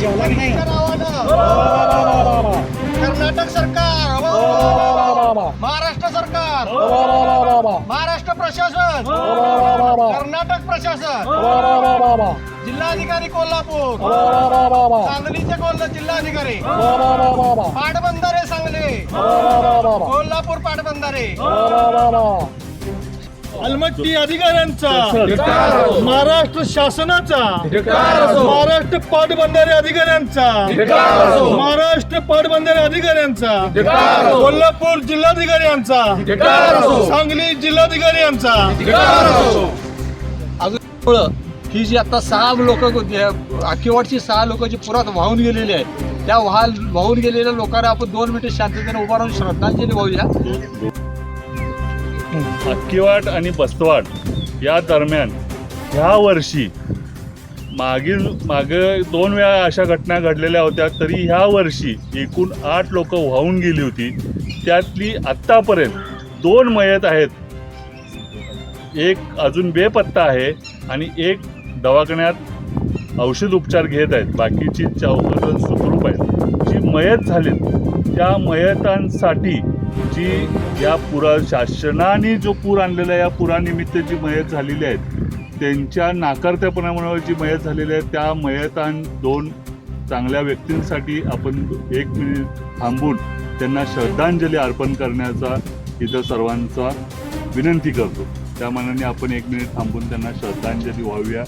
जेवला की नाही कर्नाटक सरकार महाराष्ट्र सरकार महाराष्ट्र प्रशासन कर्नाटक प्रशासन जिल्हाधिकारी कोल्हापूर सांगलीचे कोल्हा जिल्हाधिकारी पाटबंधारे सांगली कोल्हापूर पाटबंधारे अलमट्टी अधिकाऱ्यांचा महाराष्ट्र शासनाचा महाराष्ट्र पाटबंधारे अधिकाऱ्यांचा महाराष्ट्र पाटबंधारे अधिकाऱ्यांचा कोल्हापूर जिल्हाधिकारी यांचा सांगली जिल्हाधिकारी यांचा अजून ही जी आता सहा लोक अखेवाडची सहा लोक जी पुरात वाहून गेलेली आहेत त्या वाह वाहून गेलेल्या लोकांना आपण दोन मिनिटं शांततेने उभा राहून श्रद्धांजली वाहूया. अक्कीवाट आणि बस्तवाट या दरम्यान ह्या वर्षी मागील मागे दोन वेळा अशा घटना घडलेल्या होत्या तरी ह्या वर्षी एकूण आठ लोक वाहून गेली होती. त्यातली आत्तापर्यंत दोन मयत आहेत. एक अजून बेपत्ता आहे आणि एक दवाखान्यात औषध उपचार घेत आहेत. बाकीची चौघजण सुखरूप आहेत. जी मयत झालीत त्या मयतांसाठी जी या पुरा शासनाने जो पूर आणलेला आहे या पुरानिमित्त जी मयत झालेली आहेत त्यांच्या नाकारत्यापणामुळे जी मयत झालेली आहे त्या मयतां दोन चांगल्या व्यक्तींसाठी आपण एक मिनिट थांबून त्यांना श्रद्धांजली अर्पण करण्याचा इथं सर्वांचा विनंती करतो. त्या मानाने आपण एक मिनिट थांबून त्यांना श्रद्धांजली व्हाव्या